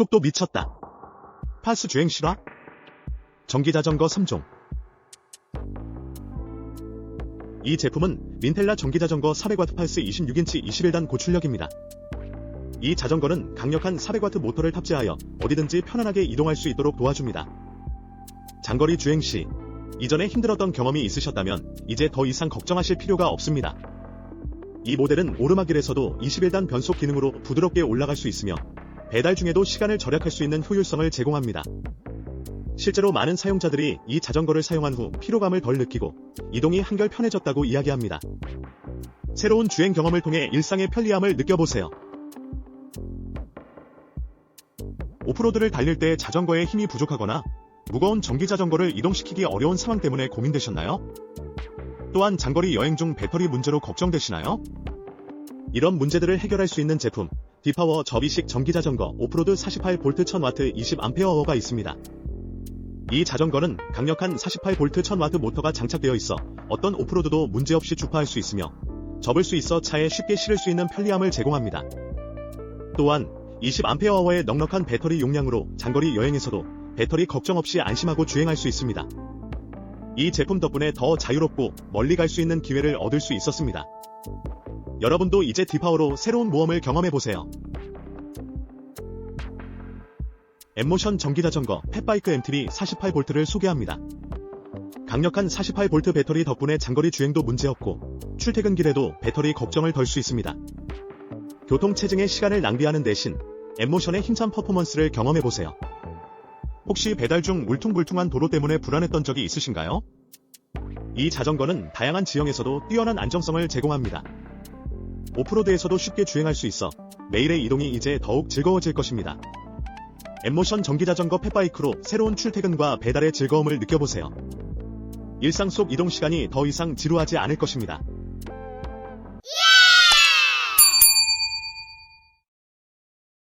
속도 미쳤다. 파스 주행 실화? 전기자전거 3종. 이 제품은 민텔라 전기자전거 400W 파스 26인치 21단 고출력입니다. 이 자전거는 강력한 400W 모터를 탑재하여 어디든지 편안하게 이동할 수 있도록 도와줍니다. 장거리 주행 시 이전에 힘들었던 경험이 있으셨다면 이제 더 이상 걱정하실 필요가 없습니다. 이 모델은 오르막길에서도 21단 변속 기능으로 부드럽게 올라갈 수 있으며 배달 중에도 시간을 절약할 수 있는 효율성을 제공합니다. 실제로 많은 사용자들이 이 자전거를 사용한 후 피로감을 덜 느끼고 이동이 한결 편해졌다고 이야기합니다. 새로운 주행 경험을 통해 일상의 편리함을 느껴보세요. 오프로드를 달릴 때 자전거에 힘이 부족하거나 무거운 전기 자전거를 이동시키기 어려운 상황 때문에 고민되셨나요? 또한 장거리 여행 중 배터리 문제로 걱정되시나요? 이런 문제들을 해결할 수 있는 제품, 디파워 접이식 전기 자전거 오프로드 48V 1000W 20Ah가 있습니다. 이 자전거는 강력한 48V 1000W 모터가 장착되어 있어 어떤 오프로드도 문제없이 주파할 수 있으며 접을 수 있어 차에 쉽게 실을 수 있는 편리함을 제공합니다. 또한 20Ah의 넉넉한 배터리 용량으로 장거리 여행에서도 배터리 걱정 없이 안심하고 주행할 수 있습니다. 이 제품 덕분에 더 자유롭고 멀리 갈 수 있는 기회를 얻을 수 있었습니다. 여러분도 이제 디파워로 새로운 모험을 경험해보세요. 엠모션 전기자전거 펫바이크 MTB 48V를 소개합니다. 강력한 48V 배터리 덕분에 장거리 주행도 문제없고 출퇴근 길에도 배터리 걱정을 덜 수 있습니다. 교통 체증의 시간을 낭비하는 대신 엠모션의 힘찬 퍼포먼스를 경험해보세요. 혹시 배달 중 울퉁불퉁한 도로 때문에 불안했던 적이 있으신가요? 이 자전거는 다양한 지형에서도 뛰어난 안정성을 제공합니다. 오프로드에서도 쉽게 주행할 수 있어 매일의 이동이 이제 더욱 즐거워질 것입니다. 엠모션 전기자전거 펫바이크로 새로운 출퇴근과 배달의 즐거움을 느껴보세요. 일상 속 이동 시간이 더 이상 지루하지 않을 것입니다.